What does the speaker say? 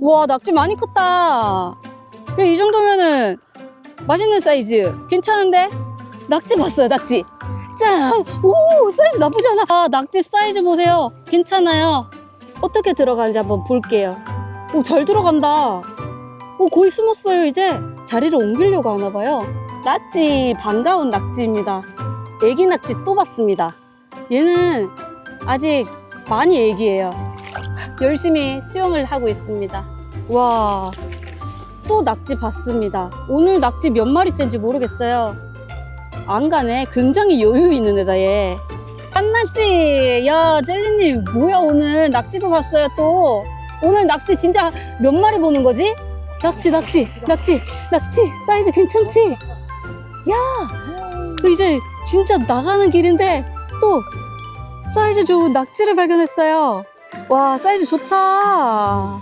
와, 낙지 많이 컸다. 야, 이 정도면은 맛있는 사이즈. 괜찮은데? 낙지 봤어요, 낙지. 자, 오, 사이즈 나쁘지 않아. 아, 낙지 사이즈 보세요. 괜찮아요. 어떻게 들어가는지 한번 볼게요. 오, 잘 들어간다. 오, 거의 숨었어요, 이제. 자리를 옮기려고 하나 봐요. 낙지, 반가운 낙지입니다. 애기 낙지 또 봤습니다. 얘는 아직 많이 애기예요. 열심히 수영을 하고 있습니다. 와, 또 낙지 봤습니다. 오늘 낙지 몇 마리째인지 모르겠어요. 안 가네. 굉장히 여유 있는 애다, 얘. 한낙지! 야, 젤리님, 뭐야, 오늘. 낙지도 봤어요, 또. 오늘 낙지 진짜 몇 마리 보는 거지? 낙지, 낙지, 낙지, 낙지. 사이즈 괜찮지? 야! 또 이제 진짜 나가는 길인데, 또 사이즈 좋은 낙지를 발견했어요. 와, 사이즈 좋다.